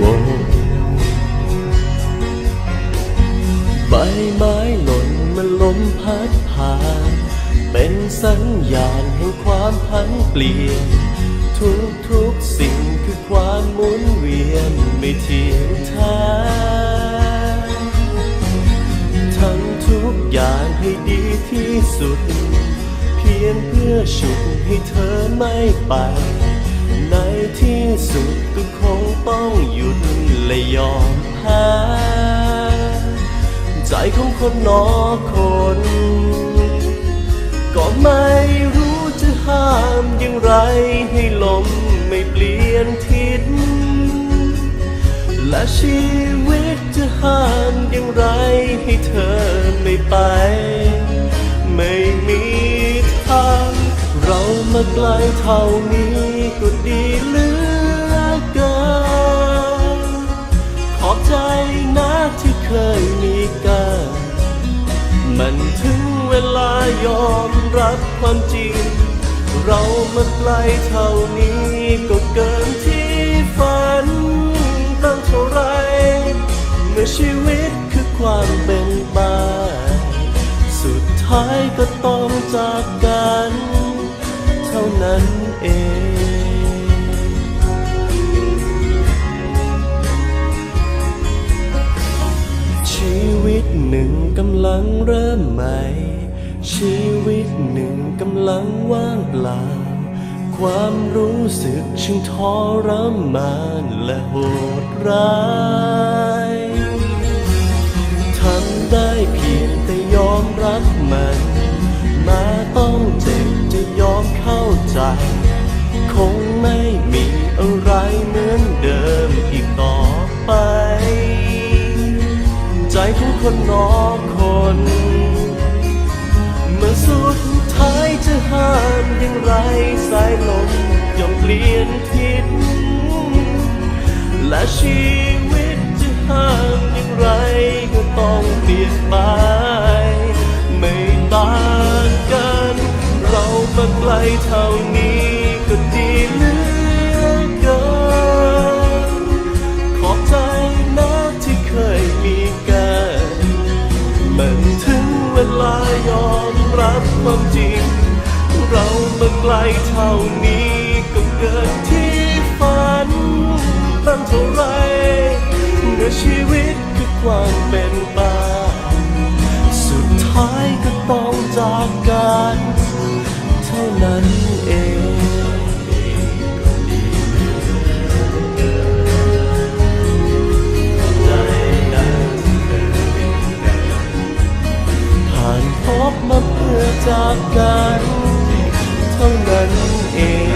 วงใบไม้หล่นมันล้มพัดผ่าน เป็นสัญญาณแห่งความผันเปลี่ยน ทุกทุกสิ่งคือความหมุนเวียนไม่เที่ยงทางทำทุกอย่างให้ดีที่สุด เพียงเพื่อชุบให้เธอไม่ไป ในที่สุดก็คงต้องหยุดและยอมแพ้ใจของคนนอคน ก็ไม่รู้จะห้ามอย่างไรให้ลมไม่เปลี่ยนทิศและชีวิตจะห้ามอย่างไรให้เธอไม่ไป ไกลเท่านี้ก็ดีเหลือเกิน ขอบใจนะที่เคยมีกัน มันถึงเวลายอมรับความจริง เรามาไกลเท่านี้ก็เกินที่ฝันตั้งเท่าไร เมื่อชีวิตคือความเป็นไปสุดท้ายก็ต้องจากกัน เท่านั้นเองชีวิตหนึ่งกำลังเริ่มใหม่ ชีวิตหนึ่งกำลังว่างเปล่า ความรู้สึกช่างทรมานและโหดร้ายทำได้เพียงแต่ยอมรับ เหมือนเดิมอีกต่อไป ใจของคนนอคน เมื่อสุดท้ายจะห้ามอย่างไรสายลมย่อมเปลี่ยนทิศและชีวิตจะห้ามอย่างไรก็ต้องเปลี่ยนไป ไม่ต่างกัน เรามาไกลเท่านี้ เรามาไกลเท่านี้ก็เกินที่ฝันตั้งเท่าไรเมื่อชีวิตคือความเป็นไปสุดท้ายก็ต้องจากกันเท่านั้นเองผ่านพบมาเพื่อจากกัน นั้